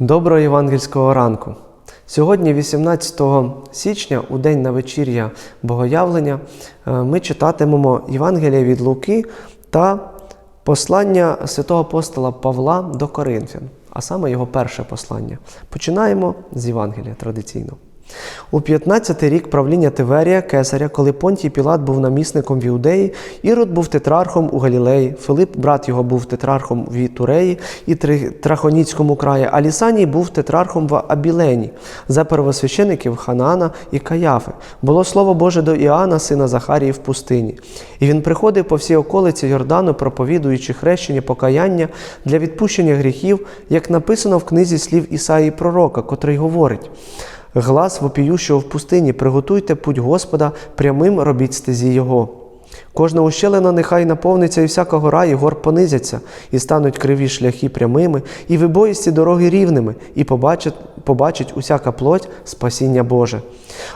Доброго євангельського ранку. Сьогодні, 18 січня, у день на вечір'я Богоявлення, е, ми читатимемо Євангелія від Луки та послання святого апостола Павла до Коринфян, а саме його перше послання. Починаємо з Євангелія традиційно. У 15-й рік правління Тиверія Кесаря, коли Понтій Пілат був намісником в Іудеї, Ірод був тетрархом у Галілеї, Филип, брат його, був тетрархом в Ітуреї і Трахоніцькому краї, а Лісаній був тетрархом в Абілені, за первосвящеників Ханаана і Каяфи. Було слово Боже до Іоанна, сина Захарії, в пустині. І він приходив по всій околиці Йордану, проповідуючи хрещення покаяння для відпущення гріхів, як написано в книзі слів Ісаї Пророка, котрий говорить. Глас вопіющого в пустині, приготуйте путь Господа, прямим робіть стезі Його. Кожна ущелина нехай наповниться, і всяка гора і гор понизяться, і стануть криві шляхи прямими, і вибоїсті дороги рівними, і побачить, побачить усяка плоть спасіння Боже.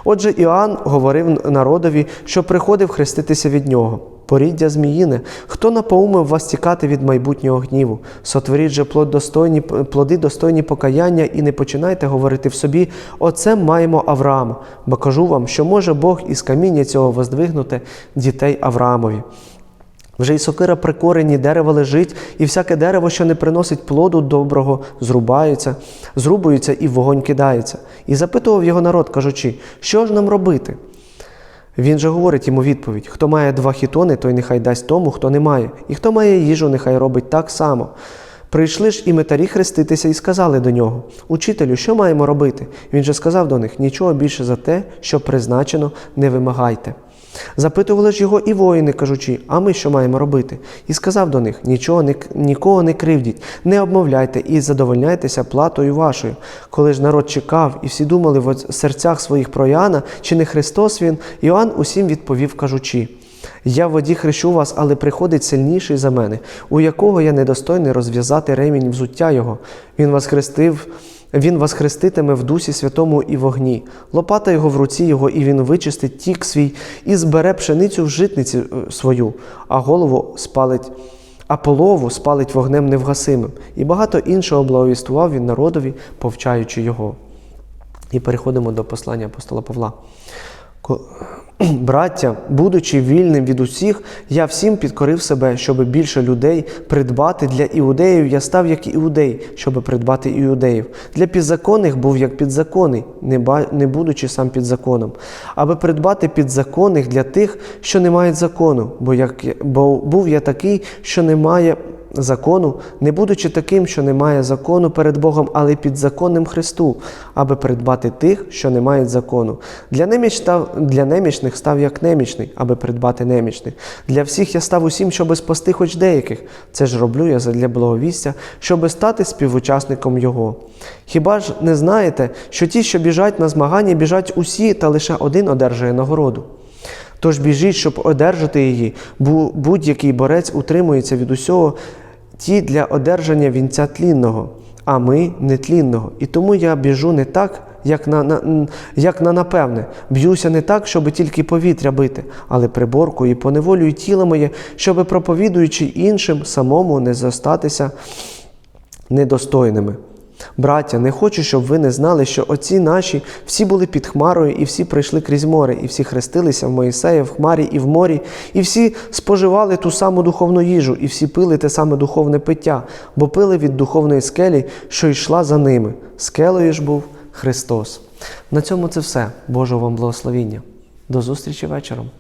Отже, Іоанн говорив народові, що приходив хреститися від нього. Поріддя зміїне, хто напоумив вас тікати від майбутнього гніву? Сотворіть же плод достойні, плоди достойні покаяння, і не починайте говорити в собі, оце маємо Авраама. Бо кажу вам, що може Бог із каміння цього воздвигнути дітей Авраамові. Вже й сокира при корені дерева лежить, і всяке дерево, що не приносить плоду доброго, зрубається, зрубується і в вогонь кидається. І запитував його народ, кажучи, що ж нам робити? Він же говорить йому відповідь: хто має два хітони, той нехай дасть тому, хто не має, і хто має їжу, нехай робить так само. Прийшли ж і метарі хреститися і сказали до нього: Учителю, що маємо робити? Він же сказав до них: нічого більше за те, що призначено, не вимагайте. Запитували ж його і воїни, кажучи, а ми що маємо робити? І сказав до них: нічого не, нікого не кривдіть, не обмовляйте і задовольняйтеся платою вашою. Коли ж народ чекав, і всі думали в серцях своїх про Іоанна, чи не Христос він, Іоанн усім відповів, кажучи. Я в воді хрещу вас, але приходить сильніший за мене, у якого я недостойний розв'язати ремінь взуття його. Він вас хрестив, він вас хреститиме в дусі святому і вогні. Лопата його в руці його, і він вичистить тік свій, і збере пшеницю в житниці е, свою, а голову спалить. А полову спалить вогнем невгасимим, і багато іншого благовістував він народові, повчаючи його. І переходимо до послання апостола Павла. Браття, будучи вільним від усіх, я всім підкорив себе, щоб більше людей придбати для іудеїв. Я став як іудей, щоб придбати іудеїв. Для підзаконних був як підзаконний, не будучи сам під законом, аби придбати підзаконних для тих, що не мають закону, бо, як, бо був я такий, що не має закону, не будучи таким, що не має закону перед Богом, але підзаконним Христу, аби придбати тих, що не мають закону. Для, неміч став, для немічних став як немічний, аби придбати немічних. Для всіх я став усім, щоби спасти хоч деяких. Це ж роблю я задля благовістя, щоби стати співучасником Його. Хіба ж не знаєте, що ті, що біжать на змагання, біжать усі, та лише один одержує нагороду? Тож біжіть, щоб одержати її, бо будь-який борець утримується від усього ті для одержання вінця тлінного, а ми нетлінного. І тому я біжу не так, як на, на, як на напевне, б'юся не так, щоб тільки повітря бити, але приборкою і поневолюю тіло моє, щоб проповідуючи іншим, самому не зостатися недостойними. Браття, не хочу, щоб ви не знали, що отці наші всі були під хмарою, і всі прийшли крізь море, і всі хрестилися в Моїсея, в хмарі і в морі, і всі споживали ту саму духовну їжу, і всі пили те саме духовне пиття, бо пили від духовної скелі, що йшла за ними. Скелею ж був Христос. На цьому це все. Божого вам благословіння. До зустрічі вечором.